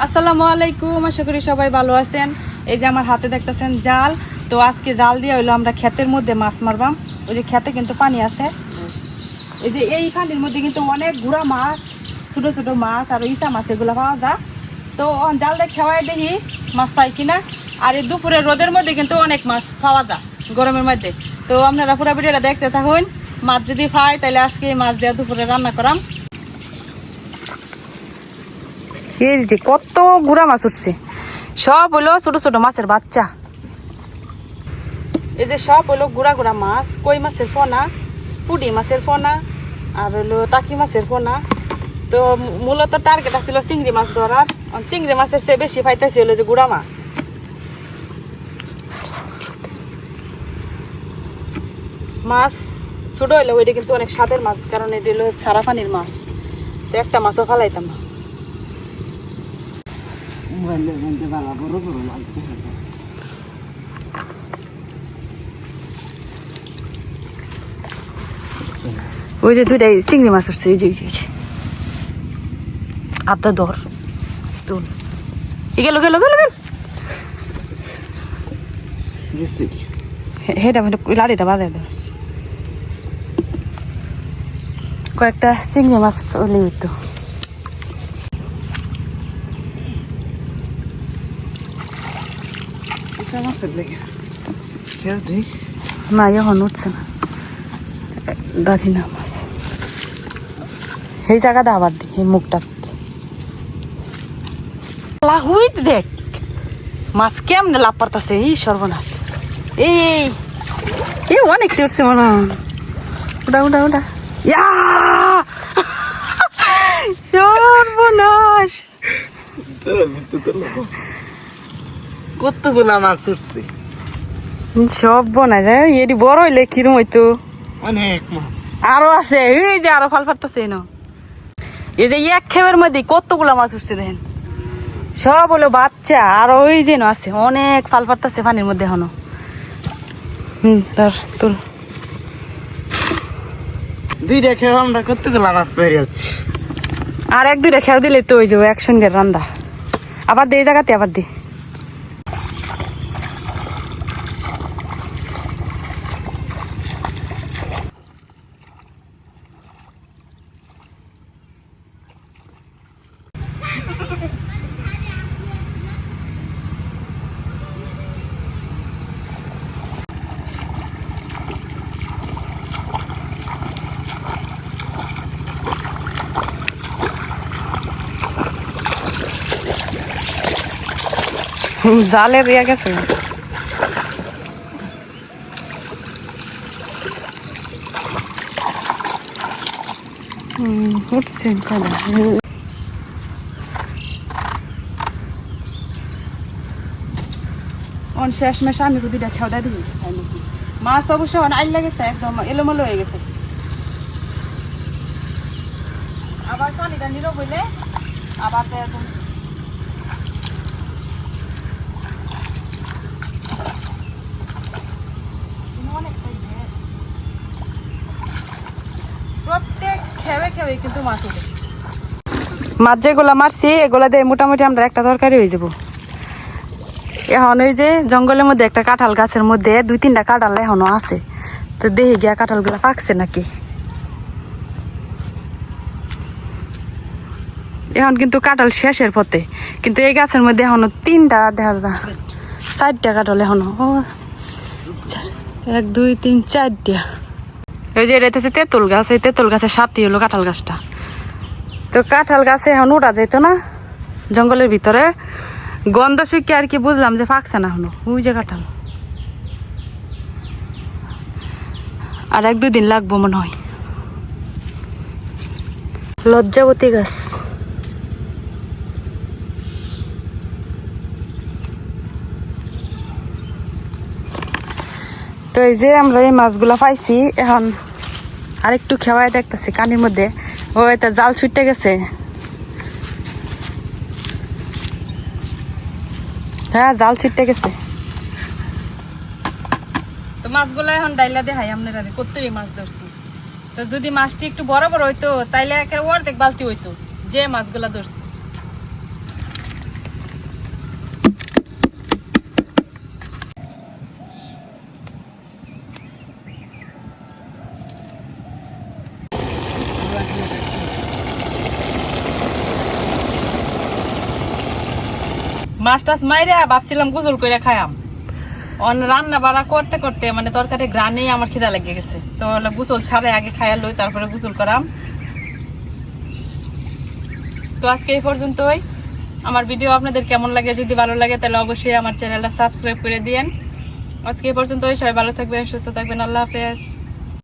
আসসালামু আলাইকুম, আশা করি সবাই ভালো আছেন। এই যে আমার হাতে দেখতেছেন জাল, তো আজকে জাল দিয়ে হইল আমরা ক্ষেতের মধ্যে মাছ মারবাম। ওই যে ক্ষেতে কিন্তু পানি আছে। এই যে এই পানির মধ্যে কিন্তু অনেক গুড়া মাছ, ছোটো ছোটো মাছ আর ইসা মাছ এগুলো পাওয়া যায়। তো জাল দিয়ে খেওয়াই দেখি মাছ পাই কিনা। আর এই দুপুরে রোদের মধ্যে কিন্তু অনেক মাছ পাওয়া যায়, গরমের মধ্যে। তো আপনারা পুরো ভিডিওটা দেখতে থাকুন। মাছ যদি পাই, তাহলে আজকে মাছ দিয়ে দুপুরে রান্না করাম। এই কত গুড়া মাছ উঠছে। সব হলো ছোট ছোট মাছের বাচ্চা। এই যে সব হলো গুড়া গুড়া মাছ, কই মাছের ফোনা? পুডি মাছের ফোনা, আর হলো টাকি মাছের ফোনা। তো মূলত টার্গেট ছিল চিংড়ি মাছ ধরার। চিংড়ি মাছের চেয়ে বেশি পাইতেছি হলো যে গুড়া মাছ। মাছ ছোট হইলে ওইটা কিন্তু অনেক স্বাদের মাছ, কারণ এটা হলো সারা পানির মাছ। তো একটা মাছও ফালাইতাম না। ওই যে দুইটাই চিংড়ি মাছ উঠছে এই যে। আধা ধর তুল গেল গেল গেল গেল। হেটা মানে লাড়িটা বাজাই দাও কয়েকটা চিংড়ি মাছ ওলে না এখন উঠছে না। দাদি না। সেই জায়গাতে আবার দি এই মুখটা লাহুইত দেখ। মাছ কেমনে লাভ পারতাছে এই সর্বনাশ। এই এই। এই অনেকটি উঠছে মনে। উঠা উঠা উঠা। ইয়া! সর্বনাশ। কতগুলা মাছ উঠছে? সব বনা যায়। এটি বড় হইলে কিরম হইতো? অনেক মাছ। আরও আছে। এই যে আরও ফাল ফাটতেছে এনো। এই যে এক খেবের মধ্যে কতগুলা মাছ উঠছে দেখেন। সব হলো বাচ্চা। আর ওই যে আছে অনেক ফাল ফাটতেছে পানির মধ্যে এখনও। হুম তোর তোর। দুইটা খেয়ে আমরা কতগুলা মাছ তৈরি হচ্ছে আর এক দুইটা খেয়াল দিলে তো ওই যে একসঙ্গে রান্দা আবার দে জায়গাতে আবার দে। জালে রিয়া গেছে। হুম, উঠছে কয়টা। অন শেষ মেশ আমি দুইটা খেওয়া দিই মাছ অবশ্য আইল একদম এলোমেলো হয়ে গেছে। আবার পানিটা নীরব হইলে আবার তো একদম অনেকটাই ঢের। প্রত্যেক মাছ যেগুলা মারছি, এগুলা দিয়ে মোটামুটি আমরা একটা তরকারি হয়ে যাব। এখন ওই যে জঙ্গলের মধ্যে একটা কাঁঠাল গাছের মধ্যে দুই তিনটা কাঁঠাল এখনও আছে। তো দেখি গিয়া কাঁঠালগুলো পাকছে নাকি? এখন কিন্তু কাঁঠাল শেষের পথে। কিন্তু এই গাছের মধ্যে এখনও তিনটা দেখা যায়। চারটা কাঁঠাল এখনও। এক, দুই, তিন, চারটা। ওই যে এটা তেঁতুল গাছ, এই তেঁতুল গাছের সাথে হলো কাঁঠাল গাছটা। তো কাঁঠাল গাছে এখন উড়া যেত না, জঙ্গলের ভিতরে। গন্ধ শুকিয়ে আর কি বুঝলাম যে ফাঁকছে না এখনও। ওই যে কাঁঠাল। আর এক দুই দিন লাগবো মনে হয়। লজ্জাবতী গাছ। তো এই যে আমরা এই মাছগুলা পাইছি, এখন আরেকটু খেওয়াই দেখতেছি কানির মধ্যে। ও, এটা জাল ছুটতে গেছে। হ্যাঁ জাল ছুটতে গেছে। তো মাছগুলো এখন ডাইলা দেখাই, আপনারা কত্তরি মাছ ধরছি। তো যদি মাছটি একটু বড় বড় হইতো, তাইলে একের অর্ধেক বালতি হইতো, যে মাছগুলা ধরছি। মাছ টাছ মাইরা ভাবছিলাম গুজল করে খায়াম অন রান্না বাড়া করতে করতে মানে তরকারি গ্রানেই আমার খিদা লেগে গেছে। তো গুসল ছাড়ে, আগে খাইয়া লই, তারপরে গুসল করাম। তো আজকে এই পর্যন্তই। আমার ভিডিও আপনাদের কেমন লাগে, যদি ভালো লাগে, তাহলে অবশ্যই আমার চ্যানেলটা সাবস্ক্রাইব করে দিয়েন। আজকে এই পর্যন্তই, সবাই ভালো থাকবেন, সুস্থ থাকবেন, আল্লাহ হাফেজ।